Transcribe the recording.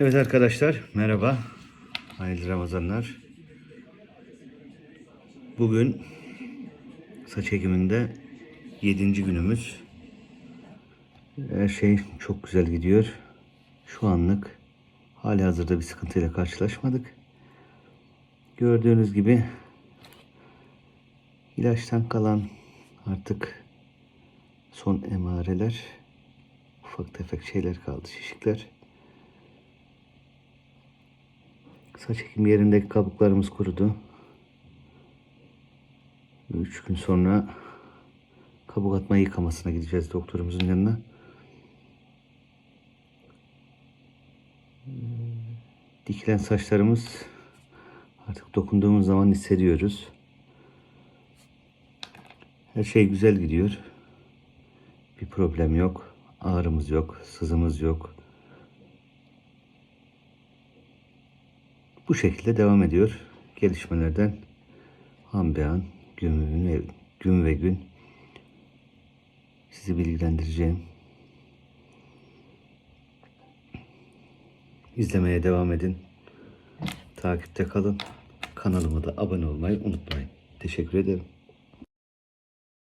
Evet arkadaşlar merhaba. Hayırlı Ramazanlar. Bugün saç ekiminde 7. günümüz. Her şey çok güzel gidiyor. Şu anlık hali hazırda bir sıkıntıyla karşılaşmadık. Gördüğünüz gibi ilaçtan kalan artık son emareler ufak tefek şeyler kaldı şişikler. Saç ekim yerindeki kabuklarımız kurudu. 3 gün sonra kabuk atma yıkamasına gideceğiz doktorumuzun yanına. Dikilen saçlarımız artık dokunduğumuz zaman hissediyoruz. Her şey güzel gidiyor. Bir problem yok. Ağrımız yok, sızımız yok. Bu şekilde devam ediyor. Gelişmelerden an be an, gün ve gün ve gün sizi bilgilendireceğim. İzlemeye devam edin. Takipte kalın. Kanalıma da abone olmayı unutmayın. Teşekkür ederim.